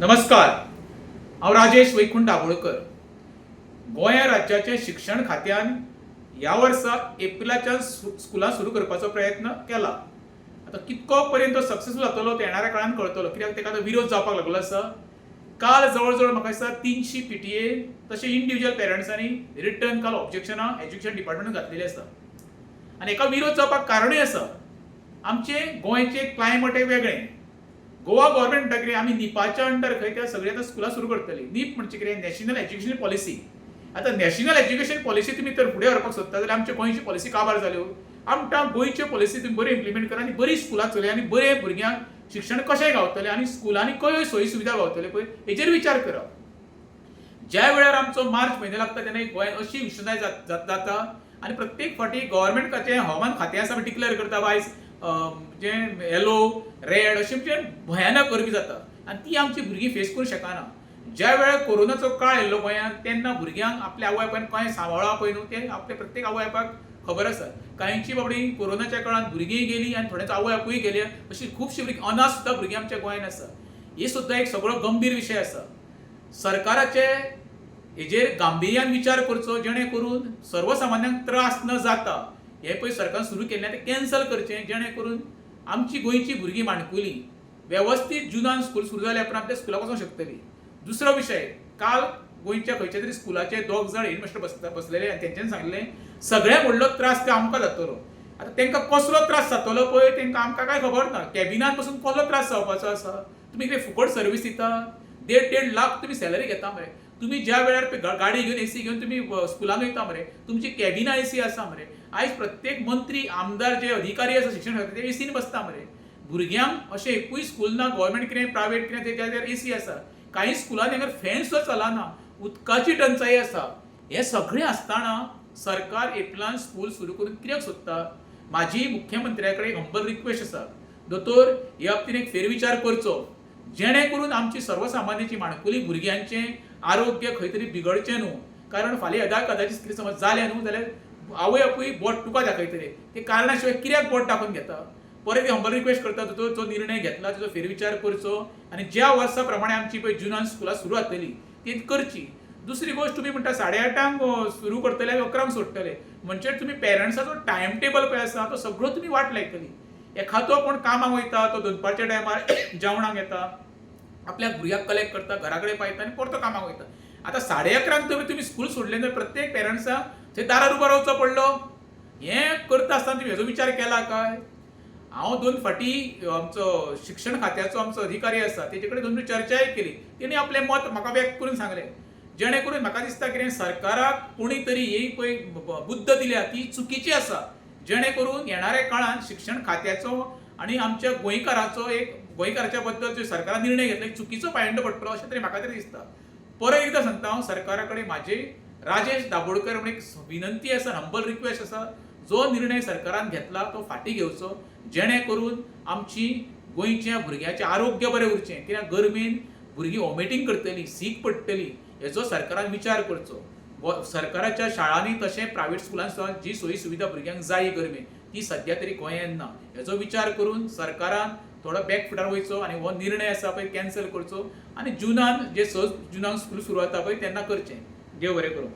नमस्कार. हांव राजेश वैकुंठ दाबोळकर गोंया राज्याचे शिक्षण खात्यान ह्या वर्सा एप्रिलाच्यान स्कुलां सुरू करपाचो प्रयत्न केला. आतां कितको पर्यंत तो सक्सेसफूल जातलो ते येणाऱ्या काळान कळटलो कित्याक तेका आतां विरोध जावपाक लागलो आसा काल जवळ जवळ म्हाका दिसता तिनशी पीटीए तशें इंडिव्हिज्युअल पेरंट्सांनी रिटर्न काल ऑब्जेक्शनां एज्युकेशन डिपार्टमेंटान घातलेली आसा आनी हेका विरोध जावपाक कारणूय आसा आमचे गोंयचें क्लायमेट वेगळें. गोवा गव्हर्मेंट म्हणटा आमी निपाच्या अंडर खंय त्या सगळी आतां स्कुलां सुरू करतली. नीप म्हणजे कितें? नॅशनल एज्युकेशन पॉलिसी आतां नॅशनल एज्युकेशन पॉलिसी तुमी तर फुडें व्हरपाक सोदता जाल्यार आमच्या गोंयची पॉलिसी काबार जाल्यो आमकां गोंयच्यो पॉलिसी तुमी बऱ्यो इम्प्लिमेंट करा आनी बरी स्कुलां चलय आनी बरे भुरग्यांक शिक्षण कशें गावतलें आनी स्कुलांनी खंय सोयी सुविधा गावतले पळय हेजेर विचार करप ज्या वेळार आमचो मार्च म्हयनो लागता तेन्ना गोंयांत अशी विश्वनाय जात- जात- जाता आनी प्रत्येक फावटी गव्हर्मेंटाचें हवामान खातें आसा आमी डिक्लेअर करता वायज जे येलो रेड अशें म्हणजे भयानक गरमी जाता. आनी ती आमची भुरगीं फेस करूं शकना ज्या वेळार कोरोनाचो काळ येयल्लो गोंयांत तेन्ना भुरग्यांक आपल्या आवय बापायन कशें सांबाळप पळय न्हू तें आपल्या प्रत्येक आवय बापायक खबर आसा कांयची बाबडी कोरोनाच्या काळांत भुरगीं गेलीं आनी थोड्यांचो आवय बापूय गेले अशी खुबशीं भुरगीं अनाथ सुद्दां भुरगीं आमच्या गोंयांत आसा ही सुद्दां एक सगळो गंभीर विशय आसा सरकाराचे हेजेर गांभीर्यान विचार करचो जेणे करून सर्वसामान्यांक त्रास न जाता हे पळय सरकारान सुरू केल्लें तें कॅन्सल करचें जेणे करून आमची गोंयची भुरगीं माणकुली वेवस्थीत जुनान स्कूल सुरू जाल्या उपरांत ते स्कुलाक वचूंक शकतलीं. दुसरो विशय काल गोंयच्या खंयच्या तरी स्कुलाचे दोग जाण हेडमास्टर बसता बसलेले आनी तेंच्यांनी सांगलें सगळ्यांत व्हडलो त्रास ते आमकां जातलो. आतां तांकां कसलो त्रास जातलो पळय तांकां आमकां कांय खबर ना. कॅबिनात पसून कसलो त्रास जावपाचो आसा? तुमी कितें फुकट सर्वीस दिता? देड देड लाख तुमी सॅलरी घेता मरे. तुमी ज्या वेळार गाडी घेवन एसी घेवन तुमी स्कुलान वयता मरे तुमची कॅबिना एसी आसा मरे आयज प्रत्येक मंत्री आमदार जे अधिकारी आसा शिक्षण खात्याचे ते एसीन बसता मरे. भुरग्यांक अशें एकूय स्कूल ना गव्हर्मेंट कितें प्रायवेट कितें तेच्या एसी आसा कांय स्कुलांनी हांगा फॅन सुद्दां चलना उदकाची टंचाई आसा हे सगळें आसतना सरकार एप्रिलान स्कूल सुरू करून कित्याक सोदता? म्हाजी मुख्यमंत्र्या कडेन हंबल रिक्वेस्ट आसा दोतोर ह्या बाबतीन एक फेरविचार करचो. जेणे करून आमची सर्वसामान्याची माणकुली भुरग्यांचें आरोग्य खंय तरी बिगडचें न्हू कारण फाल्यां येदा कदाचीत कितें समज जालें न्हू जाल्यार आवय आपूय बोट तुका दाखयतले ते कारणा शिवाय कित्याक बोट दाखोवन घेता. परत हंबल रिक्वेस्ट करता तो जो निर्णय घेतला ताचो फेरविचार करचो. आनी ज्या वर्सा प्रमाणे आमची पळय जुनान स्कुलां सुरू जातली ती करची. दुसरी गोश्ट तुमी म्हणटा साडे आठांक सुरू करतले आनी अकरांक सोडटले म्हणजे तुमी पेरंट्साचो टायम टेबल पळय आसा तो सगळो तुमी वाट लायतली. एखादो कोण कामाक वयता तो दनपारच्या टायमार जेवणाक येता. आपल्या भुरग्याक कलेक्ट करता घरा कडेन पायता आनी परतो कामाक वयता आतां साडे अकरांक तुम्ही तुमी स्कूल सोडले तर प्रत्येक पेरंट्साक थंय दारार उबो रावचो पडलो. हें करता आसतना तुमी हेजो विचार केला काय? हांव दोन फाटी आमचो शिक्षण खात्याचो आमचो अधिकारी आसा तेजे कडेन दोन चर्चाय केली. तेणी आपलें मत म्हाका व्यक्त करून सांगलें. जेणे करून म्हाका दिसता कितें सरकाराक कोणी तरी ही पळय बुद्द दिल्या ती चुकीची आसा जेणे करून येणाऱ्या काळांत शिक्षण खात्याचो आनी आमच्या गोंयकाराचो एक गोंयकारच्या बद्दल जे सरकारान निर्णय घेतला एक चुकीचो पायंडो पडटलो अशें तरी म्हाका तरी दिसता. परत एकदां सांगता हांव सरकारा कडेन म्हाजे राजेश दाबोडकर म्हण एक विनंती आसा हंबल रिक्वेस्ट आसा जो निर्णय सरकारान घेतला तो फाटीं घेवचो. जेणे करून आमची गोंयच्या भुरग्याचें आरोग्य बरें उरचें. कित्याक गरमेन भुरगीं वॉमिटींग करतलीं सीक पडटलीं हेचो सरकारान विचार करचो. सरकाराच्या शाळांनी तशें प्रायव्हेट स्कुलान सुद्दां जी सोयी सुविधा भुरग्यांक जाय गरमेन ती सद्या तरी गोंयांत ना. हेचो विचार करून सरकारान थोडो बॅक फुटार वयचो आनी हो निर्णय आसा पळय कॅन्सल करचो. आनी जुनान जे स जुनाक स्कूल सुरू जाता पळय तेन्ना करचें. देव बरें करूं.